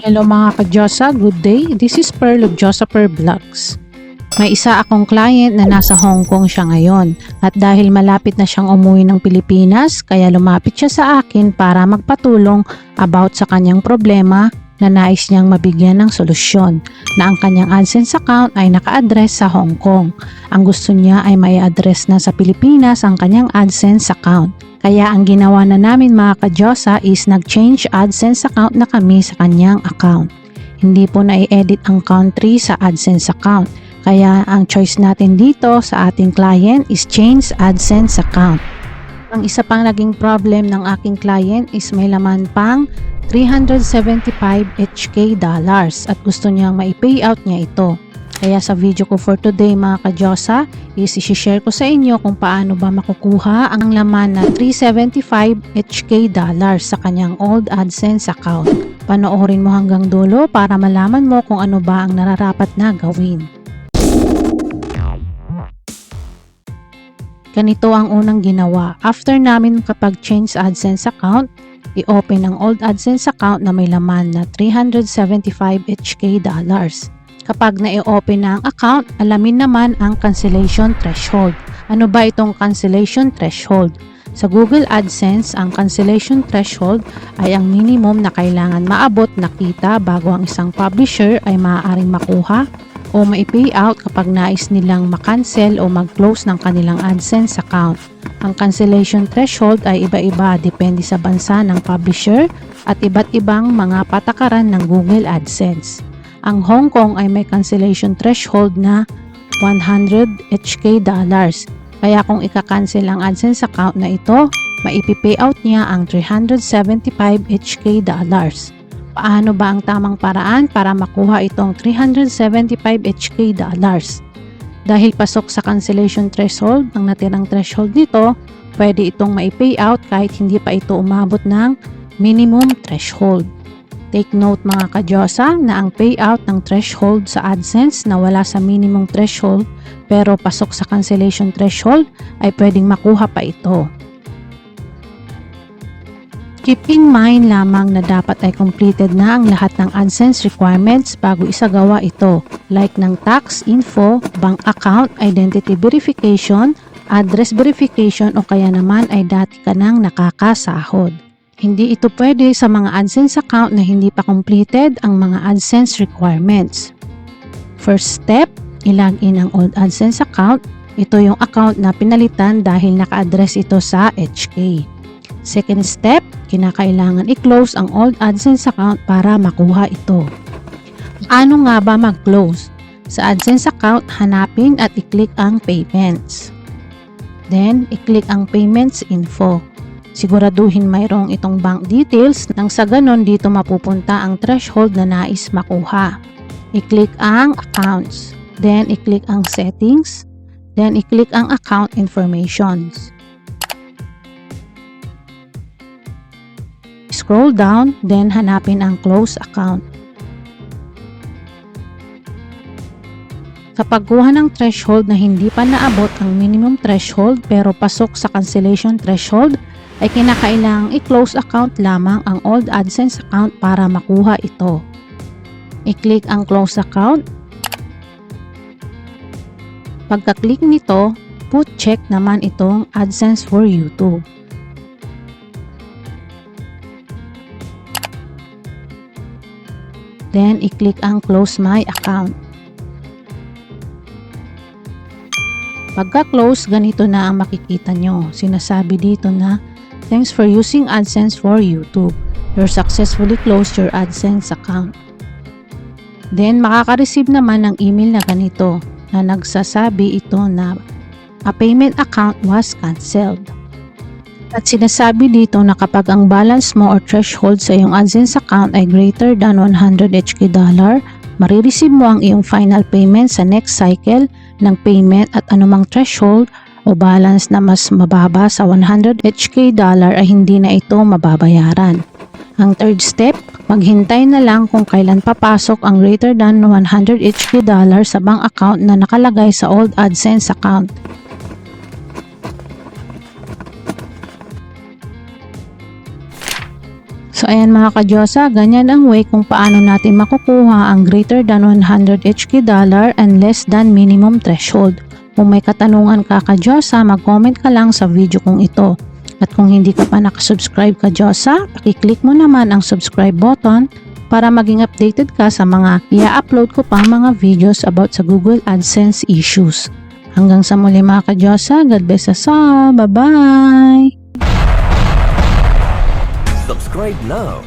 Hello mga kadyosa, good day. This is Pearl of Diyosa Per Vlogs. May isa akong client na nasa Hong Kong siya ngayon at dahil malapit na siyang umuwi ng Pilipinas kaya lumapit siya sa akin para magpatulong about sa kanyang problema na nais niyang mabigyan ng solusyon na ang kanyang AdSense account ay naka-address sa Hong Kong. Ang gusto niya ay may address na sa Pilipinas ang kanyang AdSense account. Kaya ang ginawa na namin mga kadyosa is nag-change AdSense account na kami sa kanyang account. Hindi po na-edit ang country sa AdSense account. Kaya ang choice natin dito sa ating client is change AdSense account. Ang isa pang naging problem ng aking client is may laman pang 375 HK dollars at gusto niyang mai-payout niya ito. Kaya sa video ko for today mga kadyosa, is i-share ko sa inyo kung paano ba makukuha ang laman na 375 HK dollars sa kanyang old AdSense account. Panoorin mo hanggang dulo para malaman mo kung ano ba ang nararapat na gawin. Ganito ang unang ginawa. After namin kapag change AdSense account, i-open ang old AdSense account na may laman na 375 HK dollars. Kapag na-open na ang account, alamin naman ang cancellation threshold. Ano ba itong cancellation threshold? Sa Google AdSense, ang cancellation threshold ay ang minimum na kailangan maabot na kita bago ang isang publisher ay maaaring makuha o mai-pay out kapag nais nilang makancel o mag-close ng kanilang AdSense account. Ang cancellation threshold ay iba-iba depende sa bansa ng publisher at iba't ibang mga patakaran ng Google AdSense. Ang Hong Kong ay may cancellation threshold na 100 HK dollars. Kaya kung ika-cancel ang AdSense account na ito, maipi-pay out niya ang 375 HK dollars. Paano ba ang tamang paraan para makuha itong 375 HK dollars? Dahil pasok sa cancellation threshold, ang natirang threshold nito, pwede itong mai-pay out kahit hindi pa ito umabot ng minimum threshold. Take note mga kadyosa na ang payout ng threshold sa AdSense na wala sa minimum threshold pero pasok sa cancellation threshold ay pwedeng makuha pa ito. Keep in mind lamang na dapat ay completed na ang lahat ng AdSense requirements bago isagawa ito like ng tax info, bank account, identity verification, address verification o kaya naman ay dati ka nang nakakasahod. Hindi ito pwede sa mga AdSense account na hindi pa completed ang mga AdSense requirements. First step, ilag in ang old AdSense account. Ito yung account na pinalitan dahil naka-address ito sa HK. Second step, kinakailangan i-close ang old AdSense account para makuha ito. Ano nga ba mag-close? Sa AdSense account, hanapin at i-click ang Payments. Then, i-click ang Payments Info. Siguraduhin mayroong itong bank details nang sa ganon dito mapupunta ang threshold na nais makuha. I-click ang Accounts. Then, i-click ang Settings. Then, i-click ang Account Informations. Scroll down, then hanapin ang Close Account. Sa pagkuha ng threshold na hindi pa naabot ang minimum threshold pero pasok sa cancellation threshold, ay kinakailangang i-close account lamang ang old AdSense account para makuha ito. I-click ang close account. Pagka-click nito, put check naman itong AdSense for YouTube. Then, i-click ang close my account. Pagka-close, ganito na ang makikita nyo. Sinasabi dito na Thanks for using AdSense for YouTube. You successfully closed your AdSense account. Then, makaka-receive naman ng email na ganito na nagsasabi ito na a payment account was cancelled. At sinasabi dito na kapag ang balance mo or threshold sa iyong AdSense account ay greater than 100 HK dollar, marireceive mo ang iyong final payment sa next cycle ng payment at anumang threshold o balance na mas mababa sa 100 HK dollar ay hindi na ito mababayaran. Ang third step, maghintay na lang kung kailan papasok ang greater than 100 HK dollar sa bank account na nakalagay sa old AdSense account. So ayan mga kadyosa, ganyan ang way kung paano natin makukuha ang greater than 100 HK dollar and less than minimum threshold. Kung may katanungan ka kadyosa, mag-comment ka lang sa video kong ito. At kung hindi ka pa nakasubscribe kadyosa, pakiclick mo naman ang subscribe button para maging updated ka sa mga i-upload ko pang mga videos about sa Google AdSense issues. Hanggang sa muli mga kadyosa, God bless us all. Bye-bye! Subscribe now